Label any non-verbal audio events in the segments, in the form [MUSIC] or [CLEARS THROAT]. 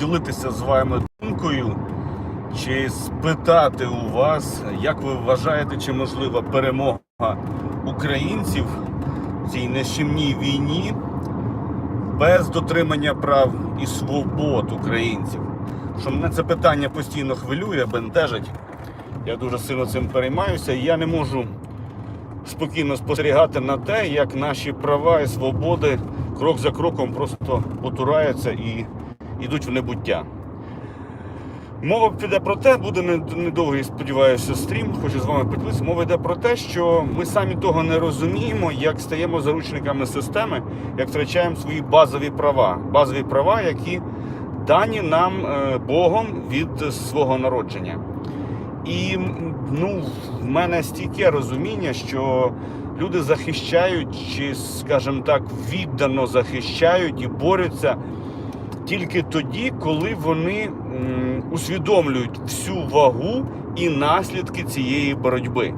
поділитися з вами думкою чи спитати у вас, як ви вважаєте, чи можлива перемога українців в цій нещемній війні без дотримання прав і свобод українців. Що мене це питання постійно хвилює, бентежить. Я дуже сильно цим переймаюся, я не можу спокійно спостерігати на те, як наші права і свободи крок за кроком просто потураються і йдуть в небуття. Мова піде про те, буде недовгий, сподіваюся, стрім, хочу з вами поділитися. Мова йде про те, що ми самі того не розуміємо, як стаємо заручниками системи, як втрачаємо свої базові права. Базові права, які дані нам е, Богом від свого народження. І ну, в мене стійке розуміння, що люди захищають, чи, скажімо так, віддано захищають і борються тільки тоді, коли вони усвідомлюють всю вагу і наслідки цієї боротьби.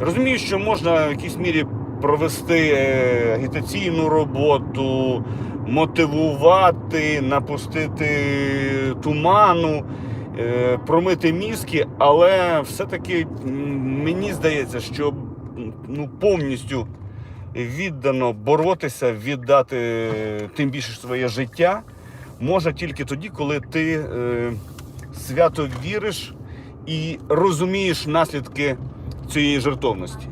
Розумію, що можна в якійсь мірі провести е, агітаційну роботу, мотивувати, напустити туману, е, промити мізки, але все-таки мені здається, що ну, повністю віддано боротися, віддати тим більше своє життя може тільки тоді, коли ти е, свято віриш і розумієш наслідки цієї жертовності.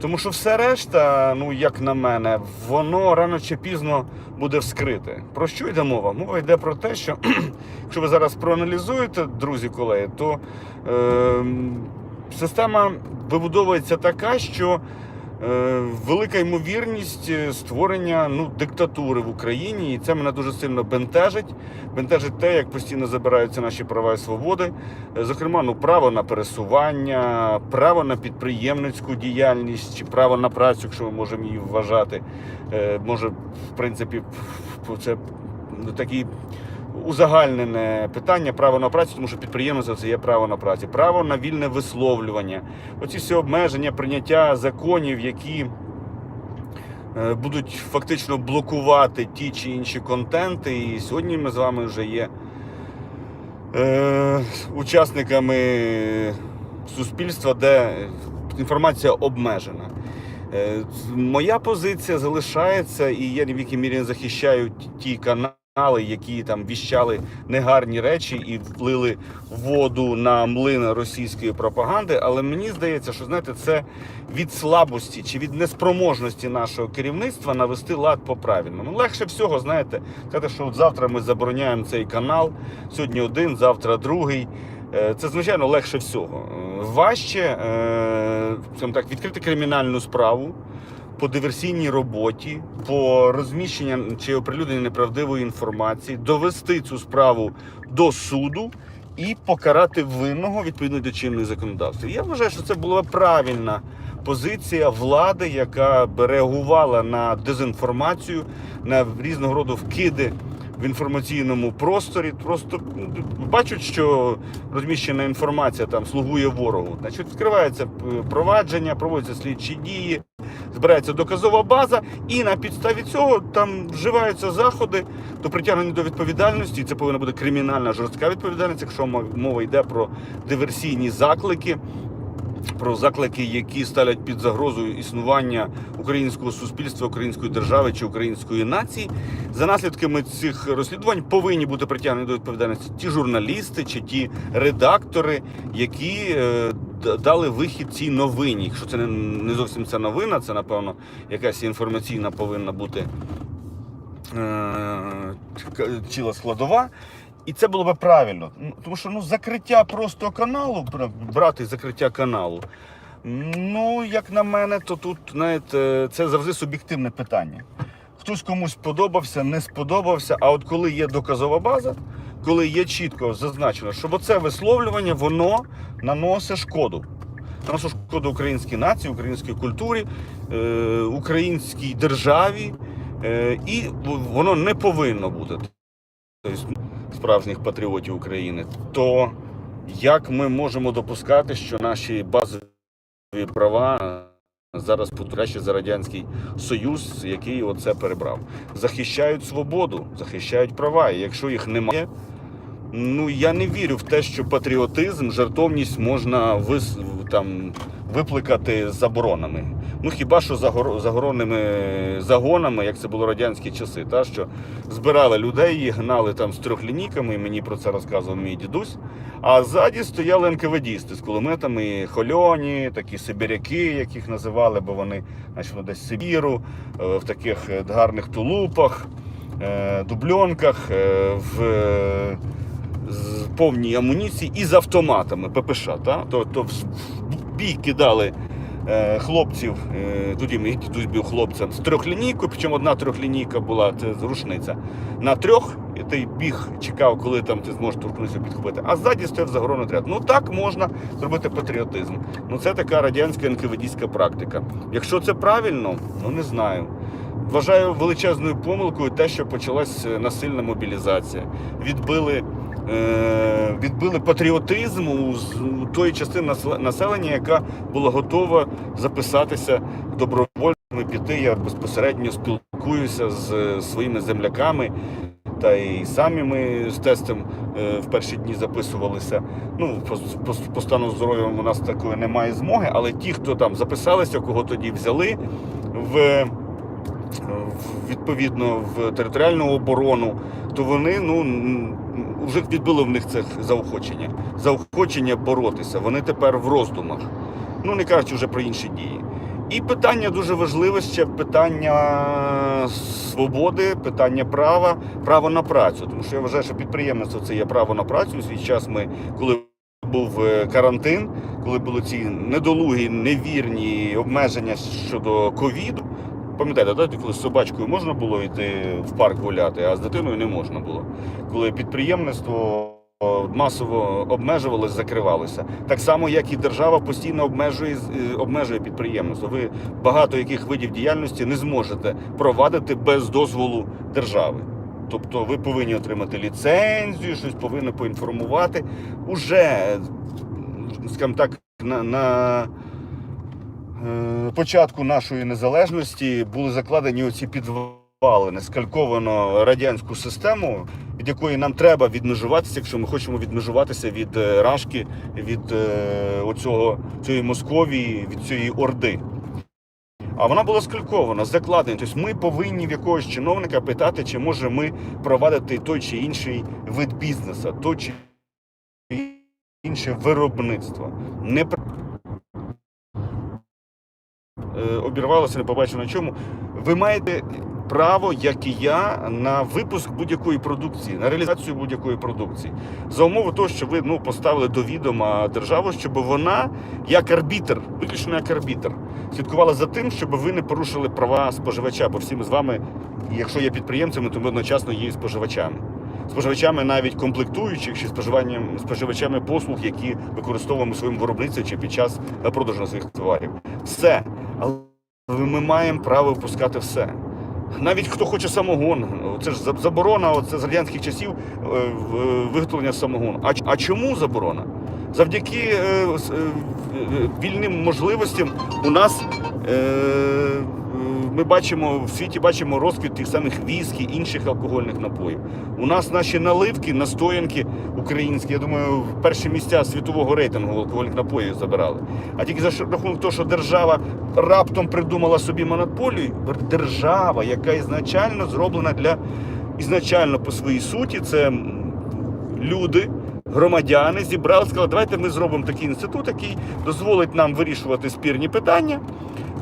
Тому що все решта, ну як на мене, воно рано чи пізно буде вскрите. Про що йде мова? Мова йде про те, що [CLEARS THROAT] якщо ви зараз проаналізуєте, друзі колеги, то е, система вибудовується така, що велика ймовірність е, створення ну, диктатури в Україні, і це мене дуже сильно бентежить. Бентежить те, як постійно забираються наші права і свободи. Е, Зокрема, ну, право на пересування, право на підприємницьку діяльність, чи право на працю, якщо ми можемо її вважати. Е, Може, в принципі, це такий узагальнене питання право на працю, тому що підприємництво це є право на працю, право на вільне висловлювання. Оці всі обмеження, прийняття законів, які е, будуть фактично блокувати ті чи інші контенти. І сьогодні ми з вами вже є е, учасниками суспільства, де інформація обмежена. Е, Моя позиція залишається, і я ні в якій мірі не захищаю ті канали, які там віщали негарні речі і влили воду на млин російської пропагаги. Але мені здається, що знаєте, це від слабості чи від неспроможності нашого керівництва навести лад по правильному. Легше всього, знаєте, сказати, що от завтра ми забороняємо цей канал, сьогодні один, завтра другий. Е, Це звичайно легше всього. Важче е, так, відкрити кримінальну справу по диверсійній роботі, по розміщенню чи оприлюдненню неправдивої інформації, довести цю справу до суду і покарати винного відповідно до чинних законодавства. Я вважаю, що це була правильна позиція влади, яка реагувала на дезінформацію, на різного роду вкиди в інформаційному просторі. Просто ну, бачать, що розміщена інформація там слугує ворогу. Значить, відкривається е, провадження, проводяться слідчі дії, збирається доказова база, і на підставі цього там вживаються заходи до притягнення до відповідальності. Це повинна бути кримінальна жорстка відповідальність, якщо мов- мова йде про диверсійні заклики. Про заклики, які ставлять під загрозу існування українського суспільства, української держави чи української нації, за наслідками цих розслідувань повинні бути притягнені до відповідальності ті журналісти чи ті редактори, які е, дали вихід цій новині. Якщо це не, зовсім ця новина, це напевно якась інформаційна повинна бути е, ціла складова. І це було би правильно. Ну, Тому що ну, закриття просто каналу, брати закриття каналу. Ну, як на мене, то тут, знаєте, це завжди суб'єктивне питання. Хтось комусь сподобався, не сподобався. А от коли є доказова база, коли є чітко зазначено, що це висловлювання, воно наносить шкоду. Наносить шкоду українській нації, українській культурі, е, українській державі. Е, і воно не повинно бути тобто, справжніх патріотів України. То як ми можемо допускати, що наші базові права зараз краще за радянський союз, який оце перебрав. Захищають свободу, захищають права. І якщо їх немає, ну я не вірю в те, що патріотизм, жертовність можна вис, там, випликати заборонами. Ну хіба що загор- загоронними загонами, як це було радянські часи, та що збирали людей, їх гнали там з трьохлінійками, і мені про це розказував мій дідусь. А ззаді стояли НКВДісти з кулеметами, хольоні, такі сибіряки, яких називали, бо вони значить, десь Сибіру, е, в таких гарних тулупах, е, дубльонках, е, в з повній амуніції і з автоматами ППШ. Та? То, то в бій кидали е, хлопців, е, тоді мій дідусь був хлопцем з трьохлінійкою, причому одна трьохлінійка була це рушниця. На трьох і ти біг, чекав, коли там ти зможеш торкнутися підхопити. А ззаді стояв загоронний отряд. Ну так можна зробити патріотизм. Ну це така радянська НКВДська практика. Якщо це правильно, ну не знаю. Вважаю величезною помилкою те, що почалась е, насильна мобілізація. Відбили, відбили патріотизм у, тої частини населення, яка була готова записатися добровольцями, піти. Я безпосередньо спілкуюся з е, своїми земляками. Та і самі ми з тестом е, в перші дні записувалися. Ну, по, по, по стану здоров'я у нас такої немає змоги, але ті, хто там записалися, кого тоді взяли в, в відповідно в територіальну оборону, то вони ну вже відбило в них це заохочення. Заохочення боротися. Вони тепер в роздумах. Ну не кажучи вже про інші дії. І питання дуже важливе ще питання свободи, питання права, право на працю. Тому що я вважаю, що підприємництво це є право на працю. У свій час ми, коли був е, карантин, коли були ці недолугі, невірні обмеження щодо ковіду. Пам'ятаєте, да, коли з собачкою можна було йти в парк гуляти, а з дитиною не можна було. Коли підприємництво масово обмежувалось, закривалося. Так само, як і держава постійно обмежує, е, обмежує підприємництво. Ви багато яких видів діяльності не зможете провадити без дозволу держави. Тобто ви повинні отримати ліцензію, щось повинні поінформувати. Уже, скажімо так, на, на початку нашої незалежності були закладені оці підвалини, скальковано радянську систему, від якої нам треба відмежуватися, якщо ми хочемо відмежуватися від е, Рашки, від е, оцього, цієї Московії, від цієї Орди. А вона була скалькована, закладена. Тобто ми повинні в якогось чиновника питати, чи може ми провадити той чи інший вид бізнесу, то чи інше виробництво. Не Е, обірвалося, не побачив на чому. Ви маєте право, як і я, на випуск будь-якої продукції, на реалізацію будь-якої продукції. За умови того, що ви ну, поставили до відома державу, щоб вона, як арбітр, виключно як арбітр, слідкувала за тим, щоб ви не порушили права споживача, бо всі ми з вами, якщо є підприємцями, то ми одночасно є споживачами. Споживачами навіть комплектуючих чи споживанням споживачами послуг, які використовуємо в своєму виробництві чи під час е, продажу своїх товарів. Все. Але ми маємо право випускати все. Навіть хто хоче самогон, це ж заборона оце з радянських часів е, виготовлення самогону. А, а чому заборона? Завдяки е, е, е, вільним можливостям у нас е, е, ми бачимо в світі бачимо розквіт тих самих віскі, інших алкогольних напоїв. У нас наші наливки, настоянки українські, я думаю, в перші місця світового рейтингу алкогольних напоїв забирали. А тільки за рахунок того, що держава раптом придумала собі монополію, держава, яка ізначально зроблена для ізначально по своїй суті, це люди. Громадяни зібрали, сказали, давайте ми зробимо такий інститут, який дозволить нам вирішувати спірні питання,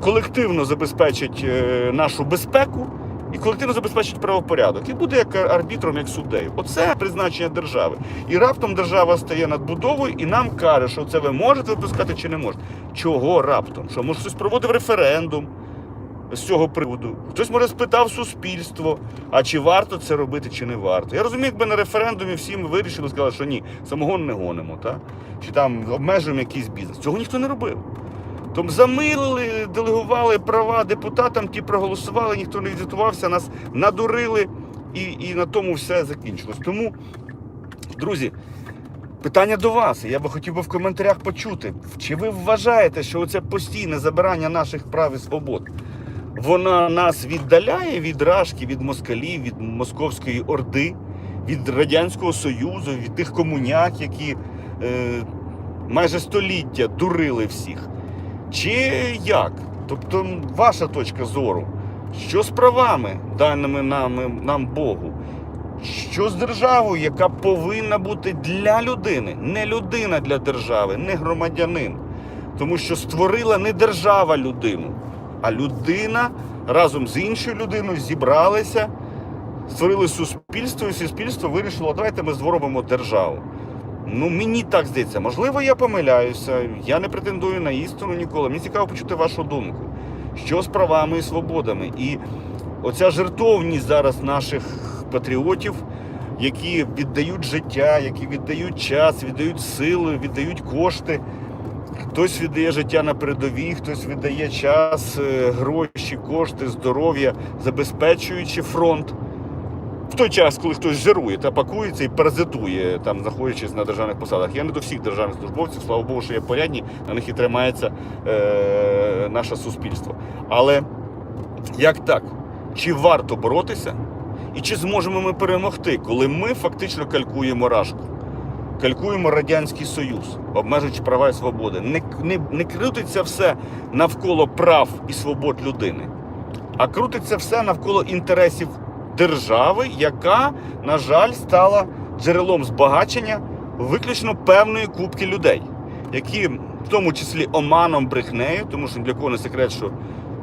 колективно забезпечить е, нашу безпеку і колективно забезпечить правопорядок. І буде як арбітром, як суддею. Оце призначення держави. І раптом держава стає надбудовою і нам каже, що це ви можете випускати чи не можете. Чого раптом? Що може хтось проводив референдум з цього приводу? Хтось може спитав суспільство, а чи варто це робити, чи не варто. Я розумію, якби на референдумі всі ми вирішили, сказали, що ні, самогон не гонимо, та? чи там обмежуємо якийсь бізнес. Цього ніхто не робив. Тому замилили, делегували права депутатам, ті проголосували, ніхто не відзвітувався, нас надурили, і, і на тому все закінчилось. Тому, друзі, Питання до вас. Я би хотів би в коментарях почути. Чи ви вважаєте, що це постійне забирання наших прав і свобод? Вона нас віддаляє від рашки, від москалів, від московської орди, від Радянського Союзу, від тих комуняк, які е, майже століття дурили всіх. Чи як? Тобто, ваша точка зору, що з правами, даними нам, нам Богу? Що з державою, яка повинна бути для людини, не людина для держави, не громадянин. Тому що створила не держава людину, а людина разом з іншою людиною зібралися, створили суспільство, і суспільство вирішило, давайте ми зробимо державу. Ну, мені так здається, можливо, я помиляюся. Я не претендую на істину ніколи. Мені цікаво почути вашу думку. Що з правами і свободами? І оця жертовність зараз наших патріотів, які віддають життя, які віддають час, віддають сили, віддають кошти. Хтось віддає життя на передовій, хтось віддає час, е, гроші, кошти, здоров'я, забезпечуючи фронт. В той час, коли хтось жирує та пакується і паразитує, там знаходячись на державних посадах. Я не до всіх державних службовців, слава Богу, що є порядні, на них і тримається е, наше суспільство. Але як так? Чи варто боротися? І чи зможемо ми перемогти, коли ми фактично калькуємо рашку? Калькуємо Радянський Союз, обмежуючи права і свободи. Не, не, не крутиться все навколо прав і свобод людини, а крутиться все навколо інтересів держави, яка, на жаль, стала джерелом збагачення виключно певної кубки людей, які в тому числі оманом, брехнею, тому що для кого не секрет, що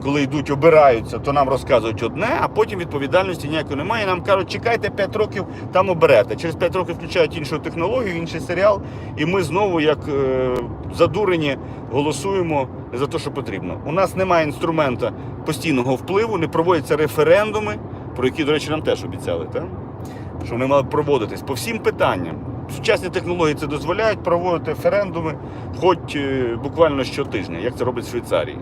коли йдуть, обираються, то нам розказують одне, а потім відповідальності ніякої немає. І нам кажуть, чекайте 5 років, там оберете. Через 5 років включають іншу технологію, інший серіал, і ми знову, як е, задурені, голосуємо за те, що потрібно. У нас немає інструмента постійного впливу, не проводяться референдуми, про які, до речі, нам теж обіцяли, так? що вони мали проводитись по всім питанням. Сучасні технології це дозволяють проводити референдуми хоч е, буквально щотижня, як це робить в Швейцарії.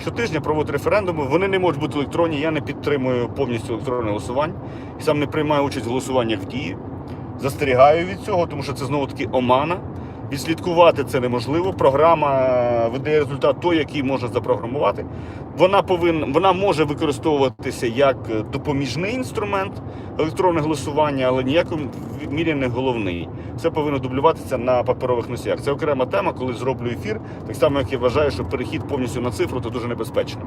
Щотижня проводять референдуми, вони не можуть бути електронні. Я не підтримую повністю електронне голосування і сам не приймаю участь в голосуваннях в дії. Застерігаю від цього, тому що це знову таки омана. Відслідкувати це неможливо. Програма е, видає результат той, який може запрограмувати. Вона повинна вона може використовуватися як допоміжний інструмент електронне голосування, але ніякому мірі не головний. Це повинно дублюватися на паперових носіях. Це окрема тема, коли зроблю ефір. Так само, як я вважаю, що перехід повністю на цифру це дуже небезпечно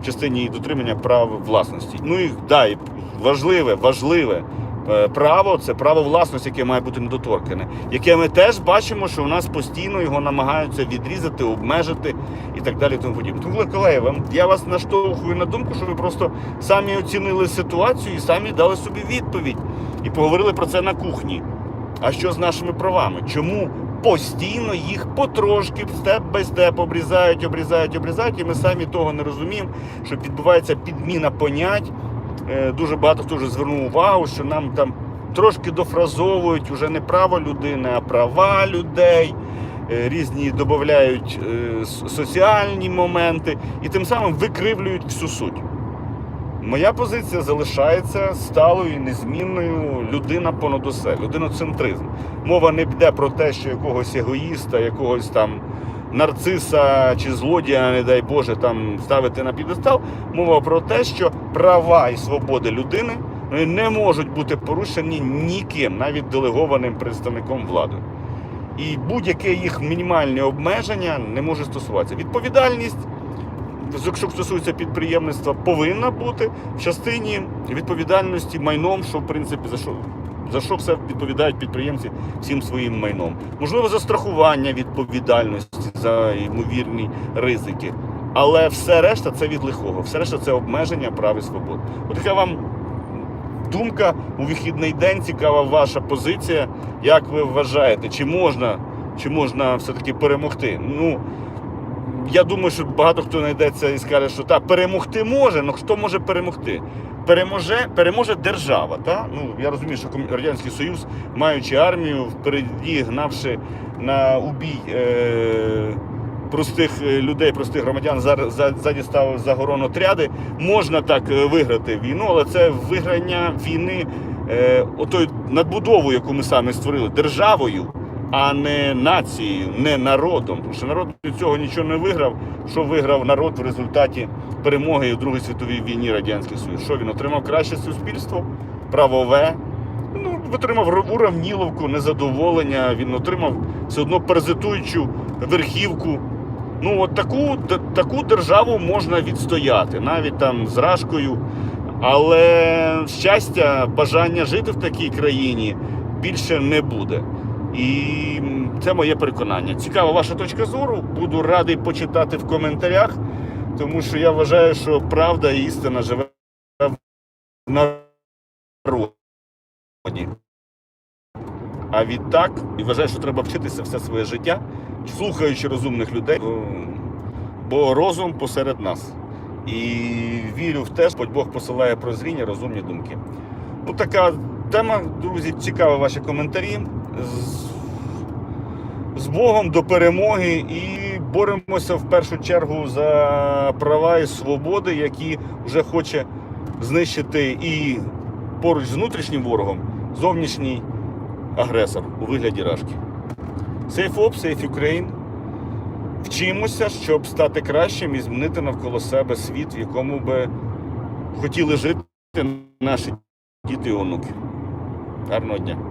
в частині дотримання прав власності. Ну і да, важливе, важливе. Е, Право це право власності, яке має бути недоторкане, яке ми теж бачимо, що у нас постійно його намагаються відрізати, обмежити і так далі. Тому подібне. Тому, колеги, я вас наштовхую на думку, що ви просто самі оцінили ситуацію і самі дали собі відповідь і поговорили про це на кухні. А що з нашими правами? Чому постійно їх потрошки степ бай степ обрізають, обрізають, обрізають, і ми самі того не розуміємо, що відбувається підміна понять. Е, Дуже багато хто вже звернув увагу, що нам там трошки дофразовують уже не право людини, а права людей. Е, Різні додають е, соціальні моменти і тим самим викривлюють всю суть. Моя позиція залишається сталою і незмінною людина понад усе, людиноцентризм. Мова не йде про те, що якогось егоїста, якогось там нарциса чи злодія, не дай Боже, там ставити на підестал. Мова про те, що права і свободи людини не можуть бути порушені ніким, навіть делегованим представником влади. І будь-яке їх мінімальне обмеження не може стосуватися. Відповідальність якщо стосується підприємництва, повинна бути в частині відповідальності майном, що в принципі за що. За що все відповідають підприємці всім своїм майном? Можливо, за страхування відповідальності за ймовірні ризики. Але все решта це від лихого, все решта це обмеження прав і свобод. От така вам думка у вихідний день, цікава ваша позиція. Як ви вважаєте, чи можна, чи можна все-таки перемогти? Ну, я думаю, що багато хто знайдеться і скаже, що так, перемогти може, але хто може перемогти? Переможе, переможе держава. Та? Ну, я розумію, що Радянський Союз, маючи армію, впереді гнавши на убій е- простих е, людей, простих громадян, за- за- ззаді ставив загоронотряди, можна так е, виграти війну, але це виграння війни е- отою надбудовою, яку ми самі створили, державою. А не нацією, не народом. Тому що народ від цього нічого не виграв. Що виграв народ в результаті перемоги у Другій світовій війні Радянський Союз? Що він отримав краще суспільство, правове, ну, отримав уравніловку, незадоволення, він отримав все одно паразитуючу верхівку. Ну, от таку, таку державу можна відстояти, навіть там з рашкою. Але щастя, бажання жити в такій країні більше не буде. І це моє переконання. Цікава ваша точка зору. Буду радий почитати в коментарях, тому що я вважаю, що правда і істина живе в народі. А відтак, і вважаю, що треба вчитися все своє життя, слухаючи розумних людей, бо розум посеред нас. І вірю в те, що Бог посилає прозріння, розумні думки. Ну, така тема, друзі, цікаві ваші коментарі. З, з Богом до перемоги і боремося в першу чергу за права і свободи, які вже хоче знищити і поруч з внутрішнім ворогом зовнішній агресор у вигляді рашки. Safe Op, Safe Ukraine. Вчимося, щоб стати кращим і змінити навколо себе світ, в якому би хотіли жити наші діти і онуки. Гарного дня!